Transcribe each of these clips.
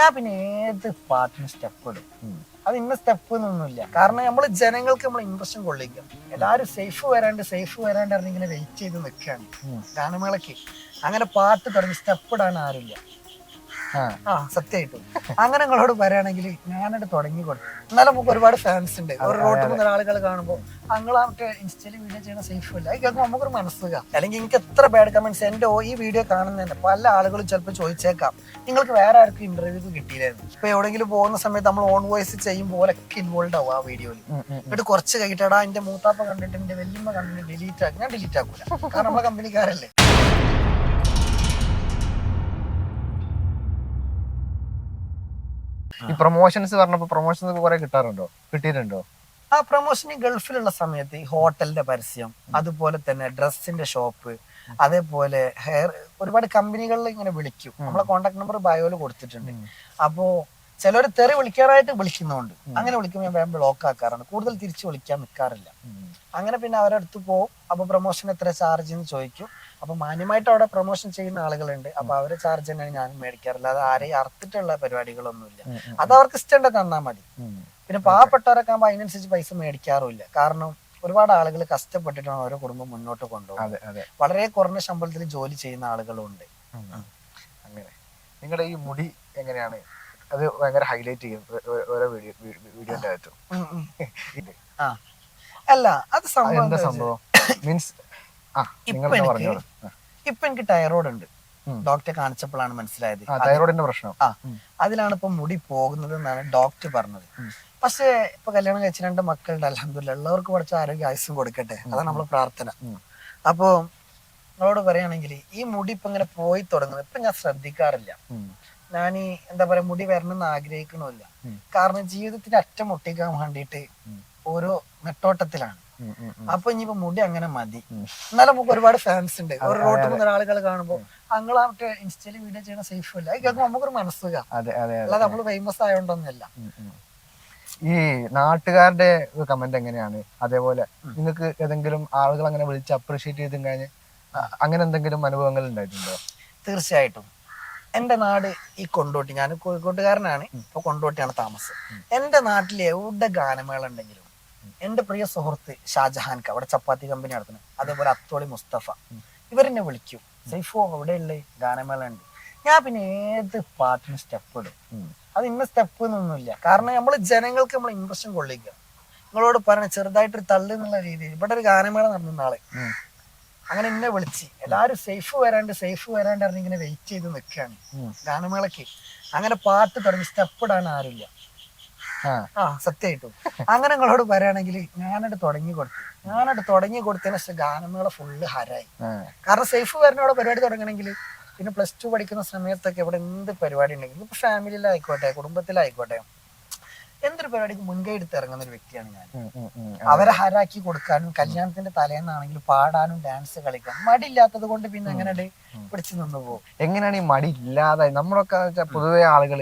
ഞാൻ പിന്നെ ഏത് പാട്ടിന് സ്റ്റെപ്പ് ഇടും. അത് ഇന്ന സ്റ്റെപ്പ് എന്നൊന്നുമില്ല. കാരണം നമ്മൾ ജനങ്ങൾക്ക് നമ്മൾ ഇമ്പ്രഷൻ കൊള്ളിക്കും. എല്ലാവരും സേഫ് വരാണ്ട് സേഫ് വരാണ്ട് ഇങ്ങനെ വെയിറ്റ് ചെയ്ത് നിൽക്കുകയാണ് ഗാനമേളക്ക്. അങ്ങനെ പാട്ട് തുടങ്ങി സ്റ്റെപ്പ് ഇടാൻ ആരുമില്ല. ആ. സത്യമായിട്ടും അങ്ങനെ നിങ്ങളോട് പറയുകയാണെങ്കിൽ ഞാനത് തുടങ്ങി കൊടുത്തു എന്നാലും നമുക്ക് ഒരുപാട് ഫാൻസ് ഉണ്ട്. ഒരു റോട്ടിൽ മുതൽ ആളുകൾ കാണുമ്പോൾ അങ്ങളൊക്കെ മറ്റേ ഇൻസ്റ്റയിൽ വീഡിയോ ചെയ്യണ സേഫ് ഇല്ല. അത് കേൾക്കുമ്പോൾ നമുക്കൊരു മനസ്സുക അല്ലെങ്കിൽ എനിക്ക് എത്ര ബാഡ് കമന്റ്സ് എന്റെ ഓ- ഈ വീഡിയോ കാണുന്നതന്നെ പല ആളുകളും ചിലപ്പോൾ ചോദിച്ചേക്കാം. നിങ്ങൾക്ക് വേറെ ആർക്കും ഇന്റർവ്യൂ കിട്ടിയില്ലായിരുന്നു. ഇപ്പൊ എവിടെങ്കിലും പോകുന്ന സമയത്ത് നമ്മൾ ഓൺ വോയിസ് ചെയ്യുമ്പോൾ ഒക്കെ ഇൻവോൾവ് ആവും ആ വീഡിയോയിൽ എന്നിട്ട് കുറച്ച് കഴിഞ്ഞിട്ടാ എന്റെ മൂത്താപ്പ കണ്ടിട്ട് എന്റെ വല്യമ്മ കണ്ടിട്ട് ഡിലീറ്റ് ആക്കും. ഞാൻ ഡിലീറ്റ് ആക്കൂല. കാരണം നമ്മളെ കമ്പനിക്കാരല്ലേ ഈ പ്രൊമോഷൻസ് പറഞ്ഞപ്പോ പ്രൊമോഷൻസ് കുറെ കിട്ടാറുണ്ടോ? കിട്ടിയിട്ടുണ്ടോ? ആ പ്രൊമോഷൻ ഗൾഫിലുള്ള സമയത്ത് ഈ ഹോട്ടലിന്റെ പരസ്യം അതുപോലെ തന്നെ ഡ്രസ്സിന്റെ ഷോപ്പ് അതേപോലെ ഹെയർ ഒരുപാട് കമ്പനികളിൽ ഇങ്ങനെ വിളിക്കും. നമ്മളെ കോൺടാക്ട് നമ്പർ ബയോയിൽ കൊടുത്തിട്ടുണ്ട്. അപ്പോ ചിലർ തെറി വിളിക്കാറായിട്ട് വിളിക്കുന്നുണ്ട്. അങ്ങനെ വിളിക്കുമ്പോൾ ഞാൻ വേഗം ബ്ലോക്ക് ആക്കാറാണ്. കൂടുതൽ തിരിച്ചു വിളിക്കാൻ നിൽക്കാറില്ല അങ്ങനെ പിന്നെ അവരടുത്ത് പോകും അപ്പൊ പ്രൊമോഷൻ എത്ര ചാർജ് എന്ന് ചോദിക്കും. അപ്പൊ മാന്യമായിട്ട് അവിടെ പ്രൊമോഷൻ ചെയ്യുന്ന ആളുകളുണ്ട്. അപ്പൊ അവരെ ചാർജ് തന്നെയാണ് ഞാൻ മേടിക്കാറില്ല. അത് ആരെയും അർത്തിട്ടുള്ള പരിപാടികളൊന്നുമില്ല. അത് അവർക്ക് ഇഷ്ടമുണ്ട് തന്നാൽ മതി. പിന്നെ പാവപ്പെട്ടവരൊക്കെ ആകുമ്പോൾ അതിനനുസരിച്ച് പൈസ മേടിക്കാറുമില്ല. കാരണം ഒരുപാട് ആളുകൾ കഷ്ടപ്പെട്ടിട്ടാണ് ഓരോ കുടുംബം മുന്നോട്ട് കൊണ്ടുപോകുന്നത്. വളരെ കുറഞ്ഞ ശമ്പളത്തിൽ ജോലി ചെയ്യുന്ന ആളുകളുണ്ട്. അങ്ങനെ. നിങ്ങളുടെ ഈ മുടി എങ്ങനെയാണ്? അത് ഭയങ്കര ഹൈലൈറ്റ് ചെയ്യും. ഓരോ വീഡിയോ വീഡിയോന്റെ അകത്തും. അല്ല അത് സംഭവം മീൻസ് ഇപ്പൊ എനിക്ക് ഇപ്പൊ എനിക്ക് ടൈറോയ്ഡ് ഉണ്ട്. ഡോക്ടറെ കാണിച്ചപ്പോഴാണ് മനസ്സിലായത്. ടൈറോയിഡിന്റെ തൈറോയിഡിന്റെ പ്രശ്നം. ആ അതിലാണ് ഇപ്പൊ മുടി പോകുന്നത് എന്നാണ് ഡോക്ടർ പറഞ്ഞത് പക്ഷേ ഇപ്പൊ കല്യാണം കഴിച്ച രണ്ട് മക്കളുടെ അലഹമില്ല എല്ലാവർക്കും പഠിച്ച ആരോഗ്യ ആയുസ്സും കൊടുക്കട്ടെ. അതാണ് നമ്മളെ പ്രാർത്ഥന. അപ്പോ നമ്മളോട് പറയുകയാണെങ്കിൽ ഈ മുടി ഇപ്പൊ ഇങ്ങനെ പോയി തുടങ്ങുന്നത് ഇപ്പൊ ഞാൻ ശ്രദ്ധിക്കാറില്ല. ഞാൻ ഈ എന്താ പറയാ മുടി വരണമെന്ന് ആഗ്രഹിക്കണമില്ല. കാരണം ജീവിതത്തിന്റെ അറ്റം മുട്ടിക്കാൻ വേണ്ടിയിട്ട് ഓരോ നെട്ടോട്ടത്തിലാണ്. അപ്പൊ ഇനിയിപ്പോ മുടി അങ്ങനെ മതി. എന്നാലും നമുക്ക് ഒരുപാട് ഫാൻസ് ഉണ്ട്. ഒരു റോട്ടിൽ മുതൽ ആളുകൾ കാണുമ്പോൾ മറ്റേ ഇൻസ്റ്റയിൽ വീഡിയോ ചെയ്യണ സേഫ് ഇല്ല അത് കേൾക്കുമ്പോൾ നമുക്കൊരു മനസ്സുക അല്ലാതെ നമ്മൾ ഫേമസ് ഉം. ഈ നാട്ടുകാരുടെ കമന്റ് എങ്ങനെയാണ്? അതേപോലെ നിങ്ങൾക്ക് ഏതെങ്കിലും ആളുകൾ അങ്ങനെ വിളിച്ച് അപ്രീഷിയേറ്റ് ചെയ്തും കഴിഞ്ഞ് അങ്ങനെ എന്തെങ്കിലും അനുഭവങ്ങൾ ഉണ്ടായിട്ടുണ്ടോ? തീർച്ചയായിട്ടും. എന്റെ നാട് ഈ കൊണ്ടോട്ടി. ഞാൻ കോഴിക്കോട്ടുകാരനാണ്. ഇപ്പൊ കൊണ്ടോട്ടിയാണ് താമസം. എന്റെ നാട്ടിൽ എവിടെ ഗാനമേള ഉണ്ടെങ്കിലും എന്റെ പ്രിയ സുഹൃത്ത് ഷാജഹാൻക്ക് അവിടെ ചപ്പാത്തി കമ്പനി നടത്തുന്നത് അതേപോലെ അത്തോളി മുസ്തഫ. ഇവരെന്നെ വിളിക്കും. സൈഫോ എവിടെയുള്ള ഗാനമേള ഉണ്ട് ഞാൻ പിന്നെ ഏത് പാട്ടിന് സ്റ്റെപ്പ് ഇടും? അത് ഇന്ന സ്റ്റെപ്പ് എന്നൊന്നുമില്ല. കാരണം നമ്മൾ ജനങ്ങൾക്ക് നമ്മൾ ഇമ്പ്രഷൻ കൊള്ളിക്കുക. നിങ്ങളോട് പറഞ്ഞ ചെറുതായിട്ടൊരു തള്ളു എന്നുള്ള രീതിയിൽ. ഇവിടെ ഒരു ഗാനമേള നടന്ന നാളെ. അങ്ങനെ എന്നെ വിളിച്ച് എല്ലാരും സേഫ് വരാണ്ട് സേഫ് വരാണ്ട് അറിഞ്ഞിങ്ങനെ ഇങ്ങനെ വെയിറ്റ് ചെയ്ത് നിൽക്കുകയാണ്. ഗാനമേളക്ക്. അങ്ങനെ പാട്ട് തുടങ്ങി. സ്റ്റെപ്പ് ഇടാൻ ആരുമില്ല. സത്യമായിട്ടും അങ്ങനെ നിങ്ങളോട് പറയുകയാണെങ്കിൽ ഞാനത് തുടങ്ങി കൊടുത്തു. ഞാനത് തുടങ്ങി കൊടുത്തതിന് ശേഷം ഗാനമേള ഫുള്ള് ഹരായി. കാരണം സേഫ് വരുന്നവിടെ പരിപാടി തുടങ്ങണമെങ്കിൽ പിന്നെ പ്ലസ് ടു പഠിക്കുന്ന സമയത്തൊക്കെ ഇവിടെ എന്ത് പരിപാടി ഉണ്ടെങ്കിലും ഇപ്പൊ ഫാമിലിയിലായിക്കോട്ടെ കുടുംബത്തിലായിക്കോട്ടെ എന്തൊരു പരിപാടിക്ക് മുൻകൈ എടുത്ത് ഇറങ്ങുന്ന ഒരു വ്യക്തിയാണ് ഞാൻ. അവരെ ഹരാക്കി കൊടുക്കാനും കല്യാണത്തിന്റെ തലേന്നാണെങ്കിൽ പാടാനും ഡാൻസ് കളിക്കാൻ മടിയില്ലാത്തത് കൊണ്ട് പിന്നെ എങ്ങനെ പിടിച്ചു നിന്ന് പോകും. എങ്ങനെയാണ് ഈ മടി ഇല്ലാതെ നമ്മളൊക്കെ പൊതുവെ ആളുകൾ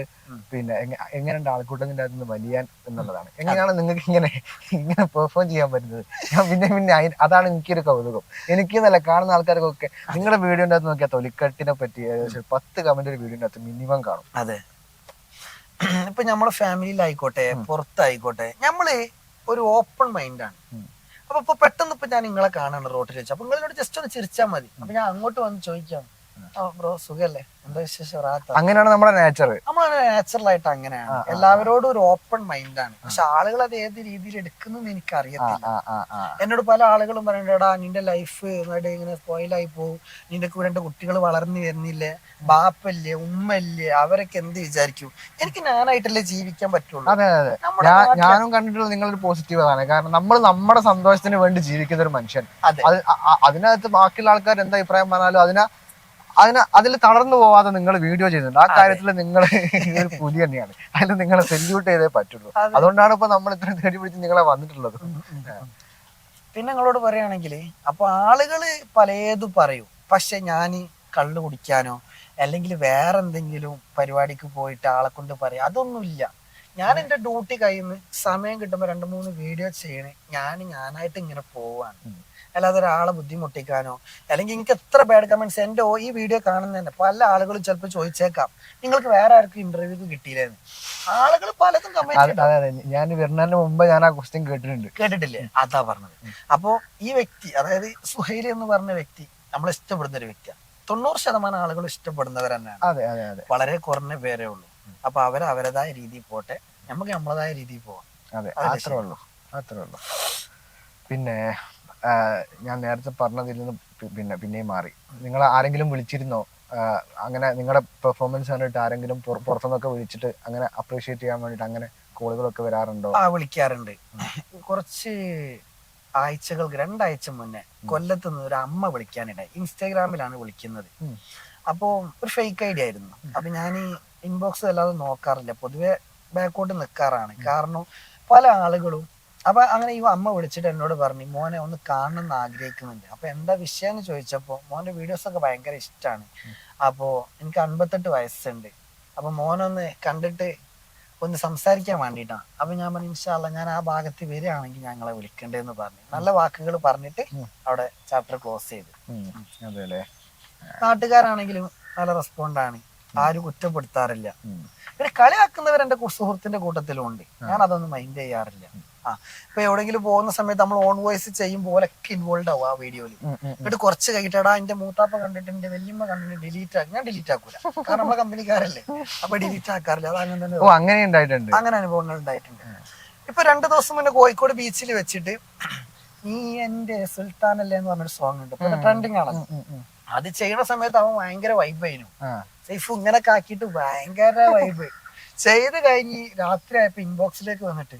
പിന്നെ എങ്ങ- എങ്ങനെയുണ്ട് ആൾക്കൂട്ടത്തിന്റെ അകത്ത് നിന്ന് വലിയാൻ എന്നുള്ളതാണ്. എങ്ങനെയാണ് നിങ്ങൾക്ക് ഇങ്ങനെ ഇങ്ങനെ പെർഫോം ചെയ്യാൻ പറ്റുന്നത്? ഞാൻ പിന്നെ പിന്നെ അതാണ് എനിക്കൊരു കൗതുകം. എനിക്ക് നല്ല കാണുന്ന ആൾക്കാർക്കൊക്കെ നിങ്ങളുടെ വീഡിയോന്റെ അകത്ത് നോക്കിയാൽ തൊലിക്കെട്ടിനെ പറ്റി ഏകദേശം പത്ത് കമന്റ് ഒരു വീഡിയോന്റെ അകത്ത് മിനിമം കാണും. അതെ. ഇപ്പൊ നമ്മളെ ഫാമിലിയിലായിക്കോട്ടെ പുറത്തായിക്കോട്ടെ നമ്മൾ ഒരു ഓപ്പൺ മൈൻഡാണ്. അപ്പൊ ഇപ്പൊ പെട്ടെന്ന് ഇപ്പൊ ഞാൻ നിങ്ങളെ കാണാണ് റോട്ടിൽ വെച്ച്. അപ്പൊ നിങ്ങളോട് ജസ്റ്റ് ഒന്ന് ചിരിച്ചാൽ മതി. അപ്പൊ ഞാൻ അങ്ങോട്ട് വന്ന് ചോദിക്കാം. ആ ബ്രോ സുഖല്ലേ? എന്താ വിശേഷം? റാത്ത അങ്ങനെയാണ് നമ്മുടെ നേച്ചർ നമ്മൾ നാച്ചുറൽ ആയിട്ട് അങ്ങനെയാണ്. എല്ലാവരോടും ഒരു ഓപ്പൺ മൈൻഡാണ് പക്ഷെ ആളുകൾ അത് ഏത് രീതിയിൽ എടുക്കുന്നു എനിക്ക് അറിയത്തില്ല എന്നോട് പല ആളുകളും പറയണ്ടടാ നിന്റെ ലൈഫ് ഇങ്ങനെ സ്പോയിലായി പോകും നിന്റെ കൂടെ രണ്ട് കുട്ടികൾ വളർന്നു വരുന്നില്ലേ. ബാപ്പല്ലേ ഉമ്മല്ലേ അവരൊക്കെ എന്ത് വിചാരിക്കും? എനിക്ക് ഞാനായിട്ടല്ലേ ജീവിക്കാൻ പറ്റുള്ളൂ. അതെ അതെ നമ്മുടെ ഞാൻ നാട്ടിലെ- ഞാനും കണ്ടിട്ടുള്ള നിങ്ങളൊരു പോസിറ്റീവ് ആണ്. കാരണം നമ്മൾ നമ്മുടെ സന്തോഷത്തിന് വേണ്ടി ജീവിക്കുന്ന ഒരു മനുഷ്യൻ. അതെ. അത് അ- അ- അതിനകത്ത് ബാക്കിയുള്ള ആൾക്കാർ എന്താ അഭിപ്രായം പറഞ്ഞാലും അതിന അതിന് അതിൽ തളർന്നു പോവാതെ നിങ്ങൾ വീഡിയോ ചെയ്യുന്നുണ്ട്. ആ കാര്യത്തിൽ നിങ്ങൾ ഒരു പുലി തന്നെയാണ്. അതിൽ നിങ്ങളെ സെല്യൂട്ട് ചെയ്തേ പറ്റുള്ളൂ. അതുകൊണ്ടാണ് ഇപ്പൊ നമ്മൾ ഇത്രയും തേടി പിടിച്ച് നിങ്ങളെ വന്നിട്ടുള്ളത്. പിന്നെ നിങ്ങളോട് പറയുകയാണെങ്കിൽ അപ്പൊ ആളുകൾ പലതും പറയും. പക്ഷെ ഞാൻ കള്ളു കുടിക്കാനോ അല്ലെങ്കിൽ വേറെ എന്തെങ്കിലും പരിപാടിക്ക് പോയിട്ട് ആളെ കൊണ്ട് പറയാം അതൊന്നുമില്ല. ഞാൻ എന്റെ ഡ്യൂട്ടി കഴിയുന്ന സമയം കിട്ടുമ്പോൾ രണ്ട് മൂന്ന് വീഡിയോ ചെയ്യണേ. ഞാൻ ഞാനായിട്ട് ഇങ്ങനെ പോവാണ്. അല്ലാതെ ഒരാളെ ബുദ്ധിമുട്ടിക്കാനോ അല്ലെങ്കിൽ എനിക്ക് എത്ര ബാഡ് കമന്റ്സ് എന്റെ ഓ- ഈ വീഡിയോ കാണുന്നതന്നെ പല ആളുകളും ചിലപ്പോൾ ചോദിച്ചേക്കാം. നിങ്ങൾക്ക് വേറെ ആർക്കും ഇന്റർവ്യൂ കിട്ടിയില്ലെന്ന്. ആളുകൾ പലതും കമന്റ് ഞാൻ വരുന്നതിന് മുമ്പ് ഞാൻ ആ ക്വസ്റ്റ്യൻ കേട്ടിട്ടുണ്ട്. കേട്ടിട്ടില്ലേ? അതാ പറഞ്ഞത്. അപ്പോ ഈ വ്യക്തി അതായത് സുഹൈൽ എന്ന് പറഞ്ഞ വ്യക്തി നമ്മൾ ഇഷ്ടപ്പെടുന്ന ഒരു വ്യക്തിയാണ്. തൊണ്ണൂറ് ശതമാനം ആളുകൾ ഇഷ്ടപ്പെടുന്നവർ തന്നെയാണ്. അതെ അതെ അതെ. വളരെ കുറഞ്ഞ പേരേ ഉള്ളൂ. അപ്പൊ അവർ അവരതായ രീതിയിൽ പോട്ടെ. നമുക്ക് നമ്മളതായ രീതിയിൽ പോവാം. അതെ അത്രേ ഉള്ളൂ. അത്രേ ഉള്ളൂ. പിന്നെ ഞാൻ നേരത്തെ പറഞ്ഞതിൽ നിന്ന് പിന്നെ പിന്നെയും മാറി. നിങ്ങൾ ആരെങ്കിലും വിളിച്ചിരുന്നോ? അങ്ങനെ നിങ്ങളുടെ പെർഫോമൻസ് കണ്ടിട്ട് ആരെങ്കിലും പുറ- പുറത്തുനിന്നൊക്കെ വിളിച്ചിട്ട് അങ്ങനെ അപ്രീഷിയേറ്റ് ചെയ്യാൻ വേണ്ടിട്ട് അങ്ങനെ കോളുകളൊക്കെ വരാറുണ്ടോ? ആ വിളിക്കാറുണ്ട്. കുറച്ച് ആഴ്ചകൾക്ക് രണ്ടാഴ്ച മുന്നേ കൊല്ലത്ത് നിന്ന് ഒരു അമ്മ വിളിക്കാനിടായി ഇൻസ്റ്റാഗ്രാമിലാണ് വിളിക്കുന്നത്. അപ്പോ ഒരു ഫേക്ക് ഐഡിയ ആയിരുന്നു. അപ്പൊ ഞാൻ ഈ ഇൻബോക്സ് അല്ലാതെ നോക്കാറില്ല. പൊതുവെ ബാക്കോട്ട് നിൽക്കാറാണ് കാരണം പല ആളുകളും അപ്പൊ അങ്ങനെ ഈ അമ്മ വിളിച്ചിട്ട് എന്നോട് പറഞ്ഞു മോനെ ഒന്ന് കാണണം എന്ന് ആഗ്രഹിക്കുന്നുണ്ട്. അപ്പൊ എന്താ വിഷയം എന്ന് ചോദിച്ചപ്പോ മോന്റെ വീഡിയോസ് ഒക്കെ ഭയങ്കര ഇഷ്ടമാണ് അപ്പോ എനിക്ക് അൻപത്തെട്ട് വയസ്സുണ്ട്. അപ്പൊ മോനൊന്ന് കണ്ടിട്ട് ഒന്ന് സംസാരിക്കാൻ വേണ്ടിയിട്ടാണ് അപ്പൊ ഞാൻ പറഞ്ഞു ഇൻഷാല്ല ഞാൻ ആ ഭാഗത്ത് വരികയാണെങ്കിൽ ഞങ്ങളെ വിളിക്കണ്ടേന്ന് പറഞ്ഞു. നല്ല വാക്കുകൾ പറഞ്ഞിട്ട്. അവിടെ ചാപ്റ്റർ ക്ലോസ് ചെയ്തു. നാട്ടുകാരാണെങ്കിലും നല്ല റെസ്പോണ്ടാണ് ആരും കുറ്റപ്പെടുത്താറില്ല. പിന്നെ കളിയാക്കുന്നവർ എന്റെ സുഹൃത്തിന്റെ കൂട്ടത്തിലും ഉണ്ട്. ഞാൻ അതൊന്നും മൈൻഡ് ചെയ്യാറില്ല. ആ ഇപ്പൊ എവിടെയെങ്കിലും പോകുന്ന സമയത്ത് നമ്മൾ ഓൺ വോയിസ് ചെയ്യുമ്പോൾ ഒക്കെ ഇൻവോൾവ് ആവും ആ വീഡിയോയിൽ. എന്നിട്ട് കുറച്ച് കഴിഞ്ഞിട്ടാ എന്റെ മൂത്താപ്പ കണ്ടിട്ട് എന്റെ വലിയമ്മ കണ്ടിട്ട് ഡിലീറ്റ് ആക്കി ഞാൻ ഡിലീറ്റ് ആക്കൂല. കാരണം നമ്മളെ കമ്പനിക്കാരല്ലേ. അപ്പൊ ഡിലീറ്റ് ആക്കാറില്ല. അത് അങ്ങനെ തന്നെ അങ്ങനെ ഉണ്ടായിട്ടുണ്ട്. അങ്ങനെ അനുഭവങ്ങൾ ഉണ്ടായിട്ടുണ്ട്. ഇപ്പൊ രണ്ടു ദിവസം മുന്നേ കോഴിക്കോട് ബീച്ചിൽ വെച്ചിട്ട് നീ എന്റെ സുൽത്താൻ അല്ലേ എന്ന് പറഞ്ഞൊരു സോങ് ഉണ്ട്. ട്രെൻഡിങ് ആണ്. അത് ചെയ്യുന്ന സമയത്ത് അവൻ ഭയങ്കര വൈബ് ആയിരുന്നു സൈഫ് ഇങ്ങനെ കാക്കിയിട്ട് ഭയങ്കര വൈബ് ചെയ്ത് കഴിഞ്ഞ് രാത്രി ആയപ്പോ ഇൻബോക്സിലേക്ക് വന്നിട്ട്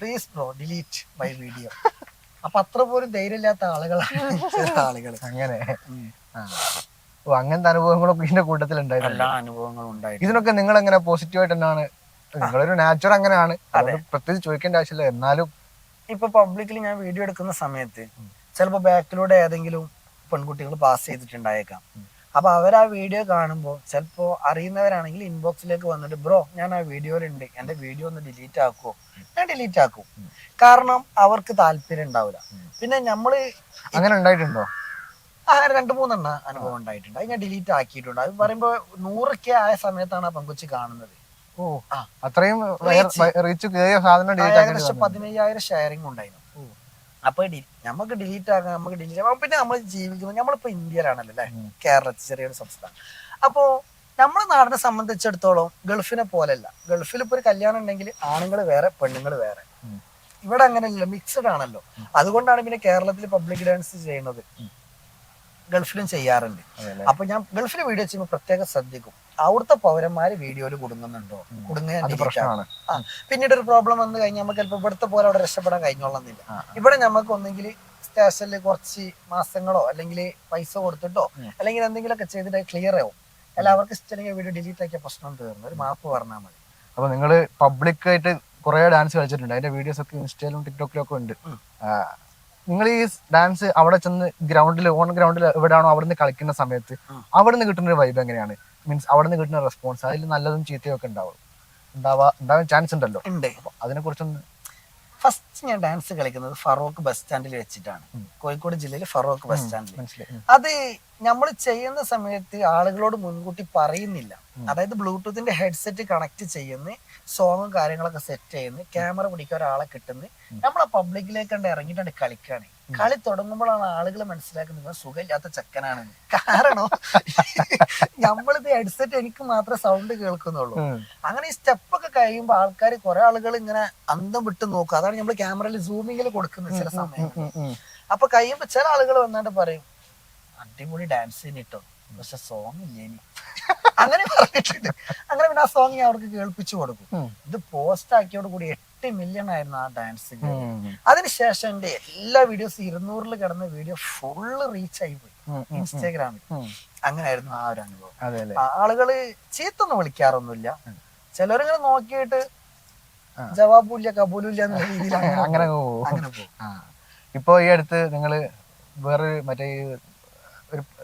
please bro delete my video അപ്പൊ അത്ര പോലും ധൈര്യമില്ലാത്ത ആളുകളാണ് ചില ആളുകൾ അങ്ങനെ. ഓ അങ്ങനത്തെ അനുഭവങ്ങളൊക്കെ ഇതിന്റെ കൂട്ടത്തിൽ ഉണ്ടായിരുന്നു എല്ലാ അനുഭവങ്ങളും ഉണ്ടായിരുന്നു ഇതിനൊക്കെ നിങ്ങൾ എങ്ങനെ പോസിറ്റീവായിട്ട് തന്നെയാണ് നിങ്ങളൊരു നാച്ചുറൽ അങ്ങനെയാണ്. അതുകൊണ്ട് പ്രത്യേകിച്ച് ചോദിക്കേണ്ട ആവശ്യമില്ല. എന്നാലും ഇപ്പൊ പബ്ലിക്കിൽ ഞാൻ വീഡിയോ എടുക്കുന്ന സമയത്ത് ചിലപ്പോ ബാക്കിലൂടെ ഏതെങ്കിലും പെൺകുട്ടികൾ പാസ് ചെയ്തിട്ടുണ്ടായേക്കാം. അപ്പൊ അവർ ആ വീഡിയോ കാണുമ്പോൾ ചിലപ്പോ അറിയുന്നവരാണെങ്കിൽ ഇൻബോക്സിലേക്ക് വന്നിട്ട് ബ്രോ ഞാൻ ആ വീഡിയോയിലുണ്ട് എന്റെ വീഡിയോ ഒന്ന് ഡിലീറ്റ് ആക്കുമോ ഞാൻ ഡിലീറ്റ് ആക്കും. കാരണം അവർക്ക് താല്പര്യം ഉണ്ടാവില്ല. പിന്നെ നമ്മൾ അങ്ങനെ ഉണ്ടായിട്ടുണ്ടോ? അങ്ങനെ രണ്ട് മൂന്നെണ്ണ അനുഭവം ഉണ്ടായിട്ടുണ്ട്. അത് ഞാൻ ഡിലീറ്റ് ആക്കിയിട്ടുണ്ട്. അത് പറയുമ്പോ നൂറൊക്കെ ആയ സമയത്താണ് ആ പെങ്കുച്ചി കാണുന്നത്. ഓ. അത്രയും ഏകദേശം പതിനയ്യായിരം ഷെയറിംഗ് ഉണ്ടായിരുന്നു. അപ്പൊ നമുക്ക് ഡിലീറ്റ് ആകാം നമുക്ക് ഡിലീറ്റ് ആക്കാം. പിന്നെ നമ്മൾ ജീവിക്കുന്നത് നമ്മളിപ്പോ ഇന്ത്യയിലാണല്ലോ അല്ലെ. കേരളത്തിൽ ചെറിയൊരു സംസ്ഥാനം. അപ്പോ നമ്മുടെ നാടിനെ സംബന്ധിച്ചിടത്തോളം ഗൾഫിനെ പോലല്ല ഗൾഫിൽ ഇപ്പൊ ഒരു കല്യാണം ഉണ്ടെങ്കിൽ ആണുങ്ങൾ വേറെ പെണ്ണുങ്ങൾ വേറെ. ഇവിടെ അങ്ങനെയല്ല മിക്സഡ് ആണല്ലോ. അതുകൊണ്ടാണ് പിന്നെ കേരളത്തിൽ പബ്ലിക് ഡാൻസ് ചെയ്യുന്നത്. ഗൾഫിലും ചെയ്യാറുണ്ട്? അപ്പൊ ഞാൻ ഗൾഫിൽ വീഡിയോ ചെയ്യുമ്പോൾ പ്രത്യേകം ശ്രദ്ധിക്കും. അവിടുത്തെ പൗരന്മാര് വീഡിയോയിൽ കുടുങ്ങുന്നുണ്ടോ? കുടുങ്ങുകയാണ് ആ പിന്നീട് ഒരു പ്രോബ്ലം വന്നു കഴിഞ്ഞാൽ നമുക്ക് ചിലപ്പോൾ ഇവിടുത്തെ പോലെ അവിടെ രക്ഷപ്പെടാൻ കഴിഞ്ഞോളുന്നില്ല. ഇവിടെ നമുക്ക് ഒന്നെങ്കിൽ സ്റ്റേഷനിൽ കുറച്ച് മാസങ്ങളോ അല്ലെങ്കിൽ പൈസ കൊടുത്തിട്ടോ അല്ലെങ്കിൽ എന്തെങ്കിലുമൊക്കെ ചെയ്തിട്ട് ക്ലിയർ ആവും. അല്ല അവർക്ക് ഇഷ്ടമെങ്കിൽ വീഡിയോ ഡിലീറ്റ് ആക്കിയ പ്രശ്നം തീർന്നു. ഒരു മാപ്പ് പറഞ്ഞാൽ മതി. അപ്പൊ നിങ്ങൾ പബ്ലിക് ആയിട്ട് കുറെ ഡാൻസ് കളിച്ചിട്ടുണ്ട്. അതിന്റെ വീഡിയോസ് ഒക്കെ ഇൻസ്റ്റയിലും ടിക്ടോക്കിലും ഒക്കെ ഉണ്ട്. നിങ്ങൾ ഈ ഡാൻസ് അവിടെ ചെന്ന് ഗ്രൗണ്ടിൽ ഓൺ ഗ്രൗണ്ടിൽ എവിടെയാണോ അവിടെ നിന്ന് കളിക്കുന്ന സമയത്ത്. അവിടെ നിന്ന് കിട്ടുന്ന ഒരു വൈബ് എങ്ങനെയാണ്? മീൻസ് അവിടെ നിന്ന് കിട്ടുന്ന റെസ്പോൺസ് അതിൽ നല്ലതും ചീത്തയും ഒക്കെ ഉണ്ടാവും. ഉണ്ടാവാ ഉണ്ടാവാൻ ചാൻസ് ഉണ്ടല്ലോ. ഉണ്ട്. അതിനെ കുറിച്ചൊന്ന് ഫസ്റ്റ് ഞാൻ ഡാൻസ് കളിക്കുന്നത് ഫറോക്ക് ബസ് സ്റ്റാൻഡിൽ വെച്ചിട്ടാണ്. കോഴിക്കോട് ജില്ലയിൽ ഫറോക്ക് ബസ് സ്റ്റാൻഡിൽ അത് നമ്മൾ ചെയ്യുന്ന സമയത്ത് ആളുകളോട് മുൻകൂട്ടി പറയുന്നില്ല. അതായത് ബ്ലൂടൂത്തിന്റെ ഹെഡ്സെറ്റ് കണക്ട് ചെയ്യുന്ന സോങ്ങും കാര്യങ്ങളൊക്കെ സെറ്റ് ചെയ്യുന്നത് ക്യാമറ പിടിക്കാൻ ഒരാളെ കിട്ടുന്നത്. നമ്മളെ പബ്ലിക്കിലേക്ക് കണ്ട് ഇറങ്ങിയിട്ടാണ് കളിക്കാണ്. കളി തുടങ്ങുമ്പോഴാണ് ആളുകൾ മനസ്സിലാക്കുന്നത് സുഖമില്ലാത്ത ചെക്കനാണ്. കാരണം നമ്മളിത് ഹെഡ്സെറ്റ് എനിക്ക് മാത്രമേ സൗണ്ട് കേൾക്കുന്നുള്ളൂ. അങ്ങനെ ഈ സ്റ്റെപ്പൊക്കെ കഴിയുമ്പോൾ ആൾക്കാർ കുറെ ആളുകൾ ഇങ്ങനെ അന്തം വിട്ട് നോക്കുക അതാണ് നമ്മൾ ക്യാമറയിൽ സൂമിങ്ങിൽ കൊടുക്കുന്നത് ചില സമയം. അപ്പൊ കഴിയുമ്പോ ചില ആളുകൾ വന്നിട്ട് പറയും അടിപൊളി ഡാൻസ് ചെയ്യുന്നിട്ടോ പക്ഷെ സോങ് ഇല്ല അങ്ങനെ പറഞ്ഞിട്ടുണ്ട് അങ്ങനെ പിന്നെ ആ സോങ് ഞാൻ അവർക്ക് കേൾപ്പിച്ചു കൊടുക്കും. ഇത് പോസ്റ്റ് ആക്കിയോട് കൂടി എട്ട് മില്യൺ ആയിരുന്നു ആ ഡാൻസ് ഉം. അതിനുശേഷം എന്റെ എല്ലാ വീഡിയോസ് ഇരുന്നൂറിൽ കിടന്ന വീഡിയോ ഫുള്ള് റീച്ച് ആയി പോയി. ഇൻസ്റ്റാഗ്രാമിൽ അങ്ങനെ അങ്ങനെയായിരുന്നു ആ ഒരു അനുഭവം. ആളുകൾ ചീത്തൊന്നും വിളിക്കാറൊന്നുമില്ല. ചിലരിങ്ങനെ നോക്കിയിട്ട്. ജവാബുല്ല കബൂലില്ല എന്നുള്ള രീതിയിൽ അങ്ങനെ പോകും. അങ്ങനെ പോകും. ഇപ്പോ ഈ അടുത്ത് നിങ്ങൾ വേറൊരു മറ്റേ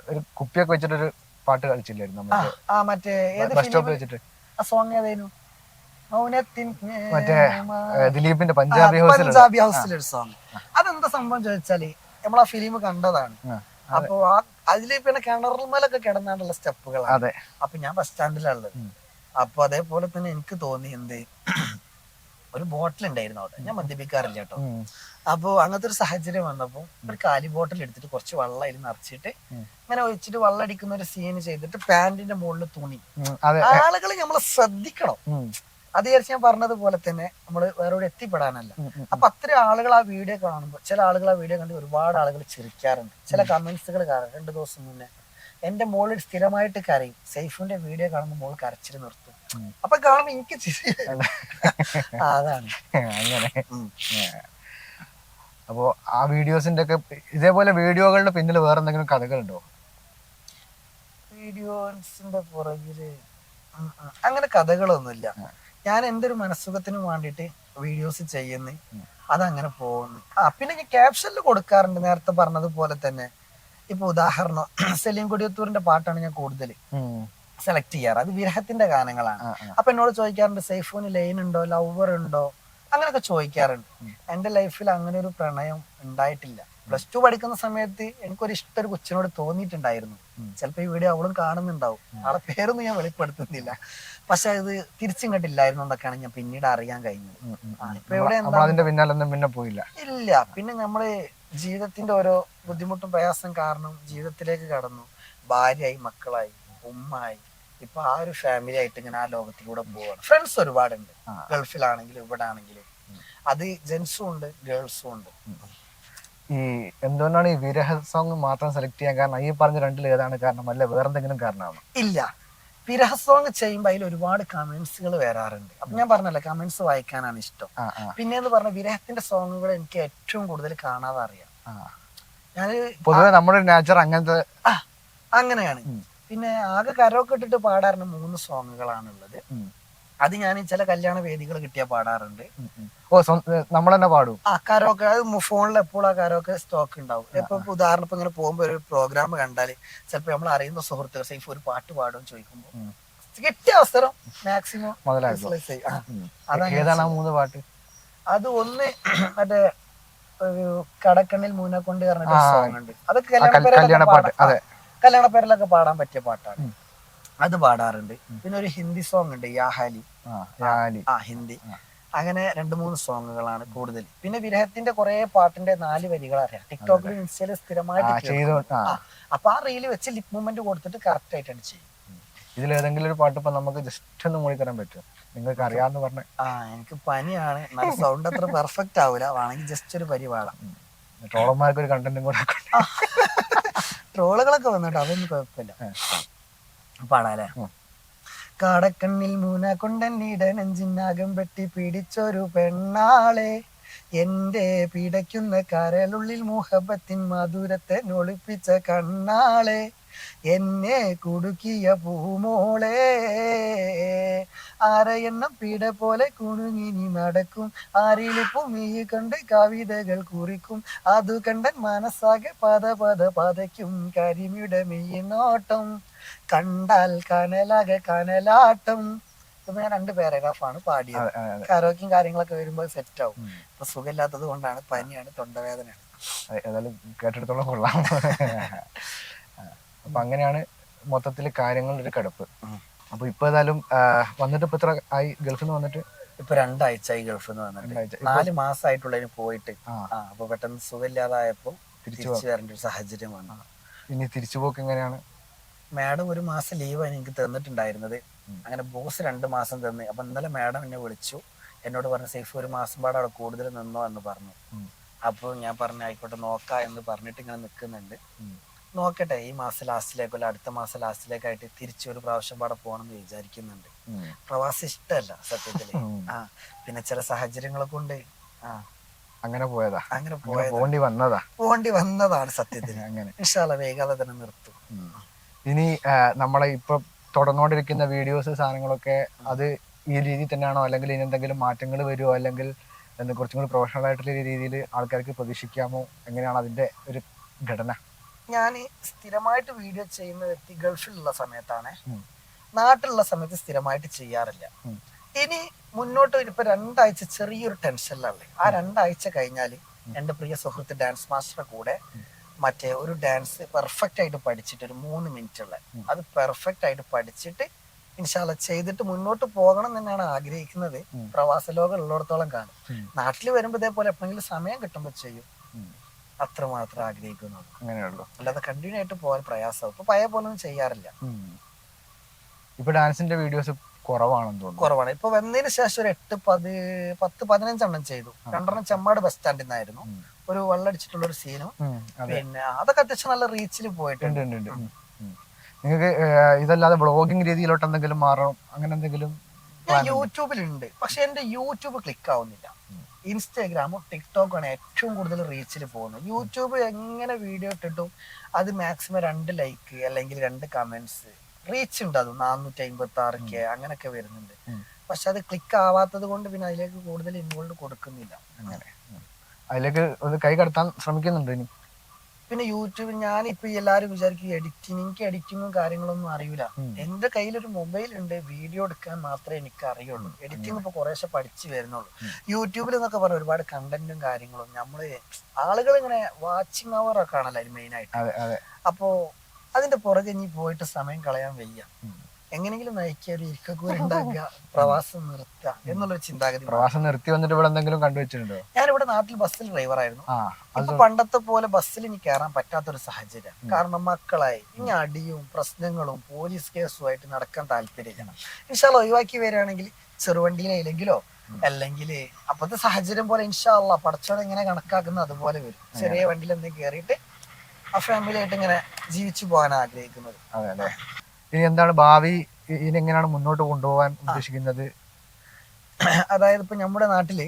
ഒരു കുപ്പിയൊക്കെ വെച്ചിട്ടൊരു പാട്ട് കളിച്ചില്ലായിരുന്നു ആ, മറ്റേ ഏത് ബസ് സ്റ്റോപ്പിൽ വെച്ചിട്ട്. ആ സോങ് ഏതായിരുന്നു? മൗനത്തിൻ മറ്റേ ദിലീപിന്റെ പഞ്ചാബി ഹൗസിൽ പഞ്ചാബി ഹൗസിലെ ഒരു സോങ് അതെന്താ സംഭവം ചോദിച്ചാൽ നമ്മൾ ആ ഫിലിം കണ്ടതാണ് അപ്പൊ അതിൽ പിന്നെ കിണറുമലൊക്കെ കിടന്നാണ്ടുള്ള സ്റ്റെപ്പുകളാണ്. അതെ. അപ്പൊ ഞാൻ ബസ് സ്റ്റാൻഡിലുള്ളത്. അപ്പൊ അതേപോലെ തന്നെ എനിക്ക് തോന്നി എന്ത്? ഒരു ബോട്ടിൽ ഉണ്ടായിരുന്നു അവിടെ. ഞാൻ മദ്യപിക്കാറില്ല കേട്ടോ. ഉം. അപ്പൊ അങ്ങനത്തെ ഒരു സാഹചര്യം വന്നപ്പോ ഒരു കാലി ബോട്ടിൽ എടുത്തിട്ട് കുറച്ച് വെള്ളം അതിൽ നിറച്ചിട്ട്. ഇങ്ങനെ ഒഴിച്ചിട്ട് വെള്ളം അടിക്കുന്ന ഒരു സീൻ ചെയ്തിട്ട് പാന്റിന്റെ മുകളിൽ തുണി. ആളുകൾ നമ്മളെ ശ്രദ്ധിക്കണം. അത് വിചാരിച്ച് ഞാൻ പറഞ്ഞതുപോലെ തന്നെ നമ്മൾ വേറെ എത്തിപ്പെടാനല്ല. അപ്പൊ അത്രയും ആളുകൾ ആ വീഡിയോ കാണുമ്പോൾ ചില ആളുകൾ ആ വീഡിയോ കണ്ട് ഒരുപാട് ആളുകൾ ചിരിക്കാറുണ്ട്. ചില കമന്റ്സുകൾ കാണാം രണ്ടു ദിവസം മുന്നേ. എന്റെ മോളിൽ സ്ഥിരമായിട്ട് കരയും. സൈഫിന്റെ വീഡിയോ കാണുമ്പോൾ മോൾ കരച്ചിൽ നിർത്തും. അപ്പൊ കാണുമ്പോ എനിക്ക് ചിരി അതാണ്. അങ്ങനെ. ഉം. അപ്പോ ആ വീഡിയോസിന്റെ ഒക്കെ ഇതേപോലെ വീഡിയോകളുടെ പിന്നിൽ വേറെ എന്തെങ്കിലും കഥകളുണ്ടോ? വീഡിയോസിന്റെ പുറകിൽ. അങ്ങനെ കഥകളൊന്നുമില്ല. ഞാൻ എന്റെ ഒരു മനസ്സുഖത്തിന് വേണ്ടിയിട്ട് വീഡിയോസ് ചെയ്യുന്നു. അതങ്ങനെ പോകുന്നു. ആ പിന്നെ ഞാൻ ക്യാപ്ഷനിൽ കൊടുക്കാറുണ്ട് നേരത്തെ പറഞ്ഞതുപോലെ തന്നെ. ഇപ്പൊ ഉദാഹരണം സലീം കൊടിയത്തൂരിന്റെ പാട്ടാണ് ഞാൻ കൂടുതൽ സെലക്ട് ചെയ്യാറ്. അത് വിരഹത്തിന്റെ ഗാനങ്ങളാണ്. അപ്പൊ എന്നോട് ചോദിക്കാറുണ്ട് സൈഫോന് ലൈൻ ഉണ്ടോ ലവർ ഉണ്ടോ അങ്ങനെയൊക്കെ ചോദിക്കാറുണ്ട്. എന്റെ ലൈഫിൽ അങ്ങനെ ഒരു പ്രണയം ഉണ്ടായിട്ടില്ല. പ്ലസ് ടു പഠിക്കുന്ന സമയത്ത് എനിക്കൊരു ഇഷ്ടം ഒരു കൊച്ചിനോട് തോന്നിയിട്ടുണ്ടായിരുന്നു. ചിലപ്പോൾ ചിലപ്പോ ഈ വീഡിയോ അവളും കാണുന്നുണ്ടാവും. ആളെ പേരൊന്നും ഞാൻ വെളിപ്പെടുത്തുന്നില്ല. പക്ഷെ അത് തിരിച്ചും കണ്ടില്ലായിരുന്നു എന്നൊക്കെയാണ് ഞാൻ പിന്നീട് അറിയാൻ കഴിഞ്ഞത്. ഇപ്പൊ ഇവിടെ അതിന്റെ പിന്നാലൊന്നും പിന്നെ പോയില്ല. ഇല്ല. പിന്നെ നമ്മൾ ജീവിതത്തിന്റെ ഓരോ ബുദ്ധിമുട്ടും പ്രയാസം കാരണം ജീവിതത്തിലേക്ക് കടന്നു. ഭാര്യയായി മക്കളായി ഉമ്മായി ഇപ്പൊ ആ ഒരു ഫാമിലി ആയിട്ട് ഇങ്ങനെ ആ ലോകത്തിലൂടെ പോവാണ്. ഫ്രണ്ട്സ് ഒരുപാടുണ്ട്. ഗൾഫിലാണെങ്കിലും ഇവിടെ ആണെങ്കിലും അത് ജെൻസും ഉണ്ട് ഗേൾസും ഉണ്ട്. ഈ എന്തുകൊണ്ടാണ് ഈ വിരഹ സോങ് മാത്രം സെലക്ട് ചെയ്യാൻ കാരണം? ഈ പറഞ്ഞ രണ്ടിൽ ഏതാണ് കാരണം? അല്ല വേറെ എന്തെങ്കിലും കാരണമാണ്? ഇല്ല. വിരഹ സോങ് ചെയ്യുമ്പോൾ അതിൽ ഒരുപാട് കമന്റ്സുകൾ വരാറുണ്ട്. അപ്പൊ ഞാൻ പറഞ്ഞല്ലോ കമന്റ്സ് വായിക്കാനാണ് ഇഷ്ടം. പിന്നെ എന്ന് പറഞ്ഞ വിരഹത്തിന്റെ സോങ്ങുകൾ എനിക്ക് ഏറ്റവും കൂടുതൽ കാണാതെ അറിയാം ഞാൻ പൊതുവെ നമ്മുടെ നേച്ചർ അങ്ങനത്തെ അങ്ങനെയാണ്. പിന്നെ ആകെ കരോക്കെ ഇട്ടിട്ട് പാടാറുണ്ട് മൂന്ന് സോങ്ങുകളാണുള്ളത്. അത് ഞാൻ ചില കല്യാണ വേദികൾ കിട്ടിയാൽ പാടാറുണ്ട്. ഓ നമ്മൾ തന്നെ പാടും? ആ കരോക്കെ അത് ഫോണിൽ എപ്പോഴും ആ കരോക്കെ സ്റ്റോക്ക് ഉണ്ടാവും. ഇപ്പൊ ഉദാഹരണം ഇപ്പൊ ഇങ്ങനെ പോകുമ്പോ ഒരു പ്രോഗ്രാം കണ്ടാൽ ചിലപ്പോ നമ്മൾ അറിയുന്ന സുഹൃത്തുക്കൾ സേഫ് ഒരു പാട്ട് പാടും ചോദിക്കുമ്പോ ഉം. കിട്ടിയ അവസരം മാക്സിമം ഏതാണ് ആ മൂന്ന് പാട്ട്? അത് ഒന്ന് മറ്റേ ഒരു കടക്കണ്ണിൽ മൂനക്കൊണ്ട് പറഞ്ഞിട്ട് ആ. സോങ് ഉണ്ട്. അതൊക്കെ കല്യാണ പാട്ട് അതെ. കല്യാണപ്പേരിലൊക്കെ പാടാൻ പറ്റിയ പാട്ടാണ്. അത് പാടാറുണ്ട്. പിന്നെ ഒരു ഹിന്ദി സോങ് ഉണ്ട് യാഹാലി. ആ ഹിന്ദി. അങ്ങനെ രണ്ട് മൂന്ന് സോങ്ങുകളാണ് കൂടുതൽ. പിന്നെ വിരഹത്തിന്റെ കുറെ പാട്ടിന്റെ നാല് വരികൾ അറിയാം ടിക്ടോക്കിലും ഇൻസ്റ്റയിലും ആ സ്ഥിരമായിട്ട് അപ്പൊ ആ റീൽ വെച്ച് ലിപ് മൂവ്മെന്റ് കൊടുത്തിട്ട് കറക്റ്റ് ആയിട്ടാണ് ചെയ്യും ഇതിൽ ഏതെങ്കിലും ഒരു പാട്ട് ഇപ്പൊ നമുക്ക് ജസ്റ്റ് ഒന്ന് മൂളി തരാൻ പറ്റും നിങ്ങൾക്ക് അറിയാന്ന് പറഞ്ഞ. ആ എനിക്ക് പനിയാണ്. നല്ല സൗണ്ട് അത്ര പെർഫെക്റ്റ് ആവൂല. വേണമെങ്കിൽ ജസ്റ്റ് ഒരു പരിപാടാം ട്രോളർമാർക്ക് ട്രോളന്മാർക്ക് ഒരു കണ്ടന്റും കൂടെ. ട്രോളുകളൊക്കെ വന്നിട്ട് അതൊന്നും കുഴപ്പമില്ല. പാടാല്ലേ. കാടക്കണ്ണിൽ മൂന കൊണ്ടന്നീട നെഞ്ചിനാകം വെട്ടി പിടിച്ചൊരു പെണ്ണാളെ. എന്റെ പിടയ്ക്കുന്ന കരലുള്ളിൽ മുഹബത്തിൻ മധുരത്തെ നൊളിപ്പിച്ച കണ്ണാളെ. എന്നെ കുടുക്കിയ പൂമോളെ. ആരയെണ്ണം പീട പോലെ കുണുങ്ങിനി നടക്കും. ആരിലിപ്പും ഈ കണ്ട് കവിതകൾ കുറിക്കും. അതു കണ്ടൻ മനസ്സാകെ പത പത പതയ്ക്കും. കരിമിയുടെ മെയ്യനോട്ടം കണ്ടാൽ കനലാകെ കനലാട്ടം. ഇപ്പൊ ഞാൻ രണ്ട് പാരഗ്രാഫാണ് പാടിയത്. കരോക്കും കാര്യങ്ങളൊക്കെ വരുമ്പോൾ സെറ്റ് ആവും. ഇപ്പൊ സുഖമില്ലാത്തത് കൊണ്ടാണ് പനിയാണ് തൊണ്ടവേദനയാണ്. ഏതായാലും കേട്ടിടത്തോളം കൊള്ളാം. അപ്പൊ അങ്ങനെയാണ് മൊത്തത്തിൽ കാര്യങ്ങളുടെ ഒരു കിടപ്പ്. അപ്പൊ ഇപ്പൊ ഏതായാലും വന്നിട്ട് ഇപ്പൊ ഇത്ര ആയി? ഗൾഫിൽ നിന്ന് വന്നിട്ട്? ഇപ്പൊ രണ്ടാഴ്ചയായി ഗൾഫിൽ നിന്ന് വന്നിട്ട്. നാല് മാസമായിട്ടുള്ളതിന് പോയിട്ട് അപ്പൊ പെട്ടെന്ന് സുഖമില്ലാതായപ്പോ തിരിച്ചു വരേണ്ട ഒരു സാഹചര്യം വന്നു. ഇനി തിരിച്ചു പോക്ക് എങ്ങനെയാണ്? മാഡം ഒരു മാസം ലീവാണ് എനിക്ക് തന്നിട്ടുണ്ടായിരുന്നത്. അങ്ങനെ ബോസ് രണ്ട് മാസം തന്നെ. അപ്പൊ ഇന്നലെ മാഡം എന്നെ വിളിച്ചു. എന്നോട് പറഞ്ഞു സേഫ് ഒരു മാസം പാടെ അവിടെ കൂടുതൽ നിന്നോ എന്ന് പറഞ്ഞു. അപ്പൊ അപ്പോൾ ഞാൻ പറഞ്ഞു ആയിക്കോട്ടെ നോക്കാം എന്ന് പറഞ്ഞിട്ട് ഇങ്ങനെ നിൽക്കുന്നുണ്ട്. നോക്കട്ടെ ഈ മാസം ലാസ്റ്റിലേക്കോ അല്ല അടുത്ത മാസം ലാസ്റ്റിലേക്കായിട്ട് തിരിച്ചു ഒരു പ്രാവശ്യം പാടെ പോകണമെന്ന് വിചാരിക്കുന്നുണ്ട്. ഉം. പ്രവാസം ഇഷ്ടമല്ല സത്യത്തിൽ. ആ പിന്നെ ചില സാഹചര്യങ്ങളൊക്കെ ഉണ്ട്. ആ. അങ്ങനെ പോയതാ. അങ്ങനെ പോകേണ്ടി വന്നതാ. പോകേണ്ടി വന്നതാണ് സത്യത്തിൽ അങ്ങനെ. ഇഷ്ടമല്ല വേഗാതെ തന്നെ നിർത്തും. ഇനി നമ്മളെ ഇപ്പൊ തുടർന്നുകൊണ്ടിരിക്കുന്ന വീഡിയോസ് സാധനങ്ങളൊക്കെ അത് ഈ രീതി തന്നെയാണോ? അല്ലെങ്കിൽ ഇനി എന്തെങ്കിലും മാറ്റങ്ങൾ വരുമോ അല്ലെങ്കിൽ കുറച്ചും കൂടി പ്രൊഫഷണൽ ആയിട്ടുള്ള രീതിയിൽ ആൾക്കാർക്ക് പ്രതീക്ഷിക്കാമോ? എങ്ങനെയാണ് അതിന്റെ ഒരു ഘടന? ഞാൻ സ്ഥിരമായിട്ട് വീഡിയോ ചെയ്യുന്ന വ്യക്തി ഗൾഫിലുള്ള സമയത്താണ്. നാട്ടിലുള്ള സമയത്ത് സ്ഥിരമായിട്ട് ചെയ്യാറില്ല. ഇനി മുന്നോട്ട് ഇപ്പൊ രണ്ടാഴ്ച ചെറിയൊരു ടെൻഷനിലല്ലേ ആ രണ്ടാഴ്ച കഴിഞ്ഞാൽ എന്റെ പ്രിയ സുഹൃത്ത് ഡാൻസ് മാസ്റ്ററുടെ കൂടെ മറ്റേ ഒരു ഡാൻസ് പെർഫെക്റ്റ് ആയിട്ട് പഠിച്ചിട്ട് ഒരു മൂന്ന് മിനിറ്റ് ഉള്ള അത് പെർഫെക്റ്റ് ആയിട്ട് പഠിച്ചിട്ട് ഇൻഷാല്ല ചെയ്തിട്ട് മുന്നോട്ട് പോകണം എന്നാണ് തന്നെയാണ് ആഗ്രഹിക്കുന്നത് പ്രവാസ ലോകം ഉള്ളിടത്തോളം കാണും. നാട്ടിൽ വരുമ്പോൾ ഇതേപോലെ എപ്പോഴെങ്കിലും സമയം കിട്ടുമ്പോൾ ചെയ്യും. അത്രമാത്രം ആഗ്രഹിക്കുന്നുള്ളൂ. അങ്ങനെയുള്ളൂ. അല്ലാതെ കണ്ടിന്യൂ ആയിട്ട് പോകാൻ പ്രയാസമാവും. ഇപ്പൊ പഴയ പോലെ ഒന്നും ചെയ്യാറില്ല. ഇപ്പൊ ഡാൻസിന്റെ വീഡിയോസ് കുറവാണെന്ന് തോന്നുന്നു. കുറവാണ്. ഇപ്പൊ വന്നതിന് ശേഷം ഒരു എട്ട് പത് പത്ത് പതിനഞ്ചെണ്ണം ചെയ്തു. രണ്ടെണ്ണം ചെമ്മാട് ബസ് സ്റ്റാൻഡിൽ നിന്നായിരുന്നു ഒരു വെള്ളടിച്ചിട്ടുള്ള ഒരു സീനും പിന്നെ അതൊക്കെ അത്യാവശ്യം നല്ല റീച്ചിൽ പോയിട്ടുണ്ട്. നിങ്ങൾക്ക് ഇതല്ലാതെ ബ്ലോഗിംഗ് രീതിയിലോട്ട് എന്തെങ്കിലും മാറണം? അങ്ങനെ എന്തെങ്കിലും ഞാൻ യൂട്യൂബിലുണ്ട് പക്ഷെ എന്റെ യൂട്യൂബ് ക്ലിക്ക് ആവുന്നില്ല. ഇൻസ്റ്റാഗ്രാമും ടിക്ടോക്കോ ആണ് ഏറ്റവും കൂടുതൽ റീച്ചിൽ പോകുന്നത്. യൂട്യൂബ് എങ്ങനെ വീഡിയോ ഇട്ടിട്ടും അത് മാക്സിമം രണ്ട് ലൈക്ക് അല്ലെങ്കിൽ രണ്ട് കമന്റ്സ് റീച്ച് ഉണ്ട് അത്. നാനൂറ്റി അമ്പത്തി ആറ് കെ അങ്ങനെയൊക്കെ വരുന്നുണ്ട് പക്ഷെ അത് ക്ലിക്ക് ആവാത്തത് കൊണ്ട് പിന്നെ അതിലേക്ക് കൂടുതൽ ഇൻവോൾവ് കൊടുക്കുന്നില്ല. അങ്ങനെ. അതിലേക്ക് ഒന്ന് കൈ കടത്താൻ ശ്രമിക്കുന്നുണ്ട് ഇനി? പിന്നെ യൂട്യൂബിൽ ഞാൻ ഇപ്പൊ എല്ലാരും വിചാരിക്കും എഡിറ്റിംഗ് എനിക്ക് എഡിറ്റിങ്ങും കാര്യങ്ങളൊന്നും അറിയില്ല. എന്റെ കയ്യിൽ ഒരു മൊബൈൽ ഉണ്ട് വീഡിയോ എടുക്കാൻ മാത്രമേ എനിക്ക് അറിയുള്ളൂ. എഡിറ്റിംഗ് ഇപ്പൊ കുറേശ്ശെ പഠിച്ചു വരുന്നുള്ളൂ. യൂട്യൂബിൽ എന്നൊക്കെ പറഞ്ഞ ഒരുപാട് കണ്ടന്റും കാര്യങ്ങളും നമ്മൾ ആളുകൾ ഇങ്ങനെ വാച്ചിങ് അവർ ഒക്കെ ആണല്ലോ മെയിൻ ആയിട്ട്. അപ്പോ അതിന്റെ പുറകെ ഇനി പോയിട്ട് സമയം കളയാൻ വയ്യ. എങ്ങനെങ്കിലും നയിക്കുക ഒരു ഇരിക്കൂര ഉണ്ടാക്കുക പ്രവാസം നിർത്തുക എന്നുള്ളൊരു ചിന്താഗതി പ്രവാസം നിർത്തി വന്നിട്ട് ഇവിടെ എന്തെങ്കിലും കണ്ടുവച്ചിട്ടുണ്ടോ? ഞാൻ ഇവിടെ നാട്ടിൽ ബസ്സിൽ ഡ്രൈവർ ആയിരുന്നു ഇപ്പൊ പണ്ടത്തെ പോലെ ബസ്സിൽ ഇനി കയറാൻ പറ്റാത്തൊരു സാഹചര്യം. കാരണം മക്കളായി ഇനി അടിയും പ്രശ്നങ്ങളും പോലീസ് കേസുമായിട്ട് നടക്കാൻ താല്പര്യമില്ല. ഇൻഷാൽ ഒഴിവാക്കി വരികയാണെങ്കിൽ ചെറുവണ്ടിയിലെങ്കിലോ അല്ലെങ്കിൽ അപ്പത്തെ സാഹചര്യം പോലെ ഇൻഷാല്ല പടച്ചോടെ ഇങ്ങനെ കണക്കാക്കുന്ന അതുപോലെ വരും. ചെറിയ വണ്ടിയിൽ എന്തെങ്കിലും കയറിയിട്ട് ആ ഫാമിലി ആയിട്ട് ഇങ്ങനെ ജീവിച്ചു പോകാൻ ആഗ്രഹിക്കുന്നത് ഇനി എന്താണ് ഭാവി? എങ്ങനെയാണ് മുന്നോട്ട് കൊണ്ടുപോകാൻ ഉദ്ദേശിക്കുന്നത്? അതായത് ഇപ്പൊ നമ്മുടെ നാട്ടിൽ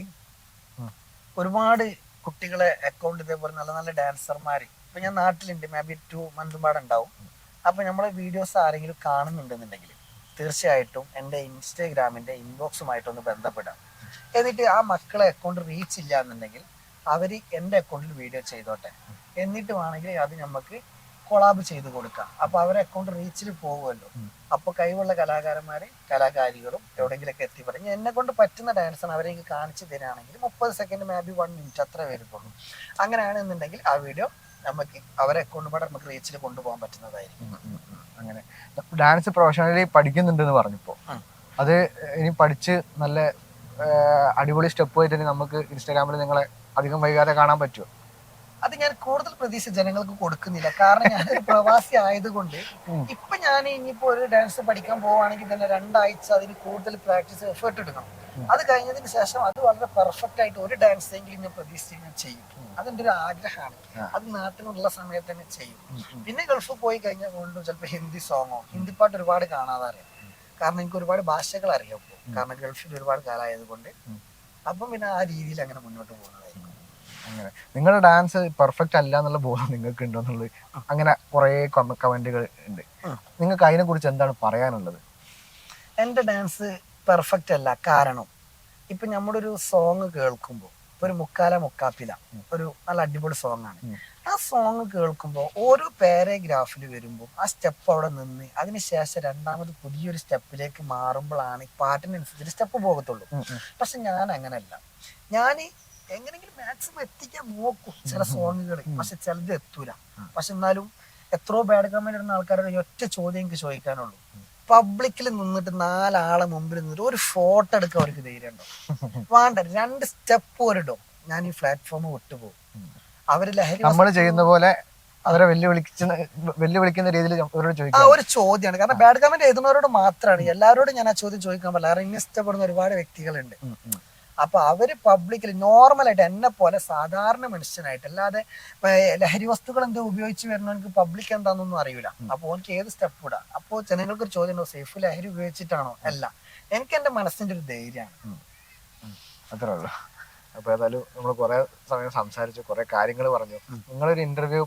ഒരുപാട് കുട്ടികളെ അക്കൗണ്ട് ഇതേപോലെ നല്ല നല്ല ഡാൻസർമാര് ഇപ്പൊ ഞാൻ നാട്ടിലുണ്ട്. മേ ബി ടു മന്ത് ഉണ്ടാവും അപ്പൊ നമ്മളെ വീഡിയോസ് ആരെങ്കിലും കാണുന്നുണ്ടെന്നുണ്ടെങ്കിൽ തീർച്ചയായിട്ടും എന്റെ ഇൻസ്റ്റാഗ്രാമിന്റെ ഇൻബോക്സുമായിട്ടൊന്ന് ബന്ധപ്പെടാം. എന്നിട്ട് ആ മക്കളെ അക്കൗണ്ട് റീച്ച് ഇല്ല എന്നുണ്ടെങ്കിൽ അവർ എന്റെ അക്കൗണ്ടിൽ വീഡിയോ ചെയ്തോട്ടെ. എന്നിട്ട് വേണമെങ്കിൽ അത് നമുക്ക് കൊളാബ് ചെയ്ത് കൊടുക്കാം. അപ്പൊ അവരെ അക്കൗണ്ട് റീച്ചിൽ പോകുമല്ലോ. അപ്പൊ കഴിവുള്ള കലാകാരന്മാരെ കലാകാരികളും എവിടെയെങ്കിലൊക്കെ എത്തി പറഞ്ഞു എന്നെ കൊണ്ട് പറ്റുന്ന ഡാൻസാണ് അവരെ എനിക്ക് കാണിച്ചു തരികയാണെങ്കിൽ മുപ്പത് second may be one minute അത്ര വരുത്തുള്ളൂ അങ്ങനെയാണെന്നുണ്ടെങ്കിൽ ആ വീഡിയോ നമുക്ക് അവരെ അക്കൗണ്ട് പാടെ നമുക്ക് റീച്ചിൽ കൊണ്ടുപോകാൻ പറ്റുന്നതായിരിക്കും. അങ്ങനെ. ഡാൻസ് പ്രൊഫഷണലി പഠിക്കുന്നുണ്ടെന്ന് പറഞ്ഞപ്പോ. അത് ഇനി പഠിച്ച് നല്ല അടിപൊളി സ്റ്റെപ്പ് ആയിട്ട് നമുക്ക് ഇൻസ്റ്റാഗ്രാമിൽ നിങ്ങളെ അധികം വൈകാതെ കാണാൻ പറ്റുമോ അത് ഞാൻ കൂടുതൽ പ്രതീക്ഷ ജനങ്ങൾക്ക് കൊടുക്കുന്നില്ല. കാരണം ഞാൻ ഒരു പ്രവാസി ആയതുകൊണ്ട്. ഇപ്പൊ ഞാൻ ഇനിയിപ്പോ ഒരു ഡാൻസ് പഠിക്കാൻ പോവാണെങ്കിൽ തന്നെ രണ്ടാഴ്ച അതിന് കൂടുതൽ പ്രാക്ടീസ് എഫേർട്ട് എടുക്കണം. അത് കഴിഞ്ഞതിന് ശേഷം അത് വളരെ പെർഫെക്റ്റ് ആയിട്ട് ഒരു ഡാൻസ് എങ്കിലും ഞാൻ പ്രതീക്ഷിച്ച് ഞാൻ ചെയ്യും. അതെന്റെ ഒരു ആഗ്രഹമാണ്. അത് നാട്ടിലുള്ള സമയത്ത് തന്നെ ചെയ്യും. പിന്നെ ഗൾഫ് പോയി കഴിഞ്ഞാൽ വീണ്ടും ചിലപ്പോൾ ഹിന്ദി സോങ്ങോ ഹിന്ദി പാട്ട് ഒരുപാട് കാണാതെ അറിയാം. കാരണം എനിക്ക് ഒരുപാട് ഭാഷകൾ അറിയാം ഇപ്പോൾ കാരണം ഗൾഫിൽ ഒരുപാട് കാലമായത് കൊണ്ട് അപ്പം പിന്നെ ആ രീതിയിൽ അങ്ങനെ മുന്നോട്ട് പോകുന്നതായിരിക്കും. അങ്ങനെ നിങ്ങളുടെ ഡാൻസ് പെർഫെക്റ്റ് അല്ല എന്നുള്ള ബോധം നിങ്ങൾക്ക് ഉണ്ടോ എന്നുള്ളത് അങ്ങനെ കുറേ കമന്റുകൾ ഉണ്ട്. നിങ്ങൾക്ക് അതിനെ കുറിച്ച് എന്താണ് പറയാനുള്ളത്? എന്റെ ഡാൻസ് പെർഫെക്റ്റ് അല്ല കാരണം ഇപ്പൊ നമ്മുടെ ഒരു സോങ് കേൾക്കുമ്പോൾ ഒരു മുക്കാല മുക്കാപ്പില ഒരു നല്ല അടിപൊളി സോങ് ആണ്. ആ സോങ് കേൾക്കുമ്പോൾ ഓരോ പാരഗ്രാഫിൽ വരുമ്പോൾ ആ സ്റ്റെപ്പ് അവിടെ നിന്ന് അതിനുശേഷം രണ്ടാമത് പുതിയൊരു സ്റ്റെപ്പിലേക്ക് മാറുമ്പോഴാണ് ഈ പാട്ടിനനുസരിച്ച് സ്റ്റെപ്പ് പോകത്തുള്ളൂ. പക്ഷെ ഞാൻ അങ്ങനെയല്ല ഞാൻ എങ്ങനെങ്കിലും മാക്സിമം എത്തിക്കാൻ നോക്കും ചില സോങ്ങുകൾ പക്ഷെ ചിലത് എത്തൂല. പക്ഷെ എന്നാലും എത്രയോ ബാഡ് കമന്റ് ഇടുന്ന ആൾക്കാരുടെ ഒറ്റ ചോദ്യം എനിക്ക് ചോദിക്കാനുള്ളൂ. പബ്ലിക്കിൽ നിന്നിട്ട് നാലാളെ മുമ്പിൽ നിന്നിട്ട് ഒരു ഫോട്ടോ എടുക്കാൻ അവർക്ക് ധൈര്യം ഉണ്ടോ? വേണ്ട രണ്ട് സ്റ്റെപ്പ് ഒരിടോ ഞാൻ ഈ പ്ലാറ്റ്ഫോം വിട്ടുപോകും. അവർ ലഹരി നമ്മൾ ചെയ്യുന്ന പോലെ അവരെ വെല്ലുവിളിക്കുന്ന വെല്ലുവിളിക്കുന്ന രീതിയിൽ അവരോട് ആ ഒരു ചോദ്യമാണ്. കാരണം ബാഡ് കമന്റ് എഴുതുന്നവരോട് മാത്രമാണ്. എല്ലാവരോടും ഞാൻ ആ ചോദ്യം ചോദിക്കാൻ പറ്റില്ല കാരണം എന്നെ ഇഷ്ടപ്പെടുന്ന ഒരുപാട് വ്യക്തികളുണ്ട്. അപ്പൊ അവർ പബ്ലിക്കിൽ നോർമലായിട്ട് എന്നെ പോലെ സാധാരണ മനുഷ്യനായിട്ട് അല്ലാതെ ലഹരി വസ്തുക്കൾ എന്തോ ഉപയോഗിച്ച് വരുന്നവർക്ക് പബ്ലിക് എന്താണെന്നൊന്നും അറിയില്ല അപ്പൊ എനിക്ക് ഏത് സ്റ്റെപ്പ് ഇടാ അപ്പോ ജനങ്ങൾക്ക് ഒരു ചോദ്യം ഉണ്ടോ സേഫ് ലഹരി ഉപയോഗിച്ചിട്ടാണോ? അല്ല. എനിക്ക് എന്റെ മനസ്സിന്റെ ഒരു ധൈര്യമാണ്. അത്രേ ഉള്ളൂ. അപ്പൊ ഏതായാലും നമ്മൾ കുറെ സമയം സംസാരിച്ചു കുറെ കാര്യങ്ങൾ പറഞ്ഞു. നിങ്ങളൊരു ഇന്റർവ്യൂ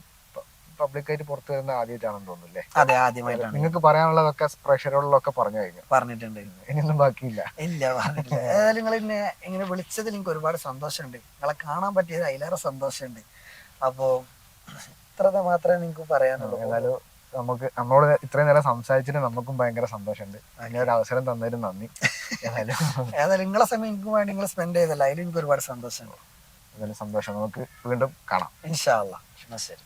പബ്ലിക്കായിട്ട് പുറത്തു വരുന്ന ആദ്യമായിട്ടാണെന്ന് തോന്നുന്നു അല്ലേ? അതെ ആദ്യമായിട്ടാണ്. നിങ്ങൾക്ക് പറയാനുള്ളതൊക്കെ പ്രഷറുകളിലൊക്കെ പറഞ്ഞു കഴിഞ്ഞു. പറഞ്ഞിട്ടുണ്ട്. ഇനിയൊന്നും ബാക്കിയില്ല. ഇല്ല പറഞ്ഞിട്ടില്ല. ഏതായാലും നിങ്ങൾ എന്നെ ഇങ്ങനെ വിളിച്ചതിൽ എനിക്ക് ഒരുപാട് സന്തോഷമുണ്ട്. നിങ്ങളെ കാണാൻ പറ്റിയത് അതിലേറെ സന്തോഷമുണ്ട്. അപ്പോ ഇത്ര മാത്രമേ നിങ്ങൾക്ക് പറയാനുള്ളൂ. ഏതായാലും നമുക്ക് നമ്മളോട് ഇത്രയും നേരം സംസാരിച്ചിട്ട് നമുക്കും ഭയങ്കര സന്തോഷമുണ്ട്. അതിന് ഒരു അവസരം തന്നതിന് നന്ദി. ഏതായാലും ഏതായാലും നിങ്ങളെ സമയം എനിക്ക് വേണ്ടി നിങ്ങൾ സ്പെൻഡ് ചെയ്തല്ല അതിലും എനിക്ക് ഒരുപാട് സന്തോഷമുണ്ട്. അതിന് സന്തോഷം. നമുക്ക് വീണ്ടും കാണാം. ഇൻഷാ അല്ലാ എന്നാ ശരി.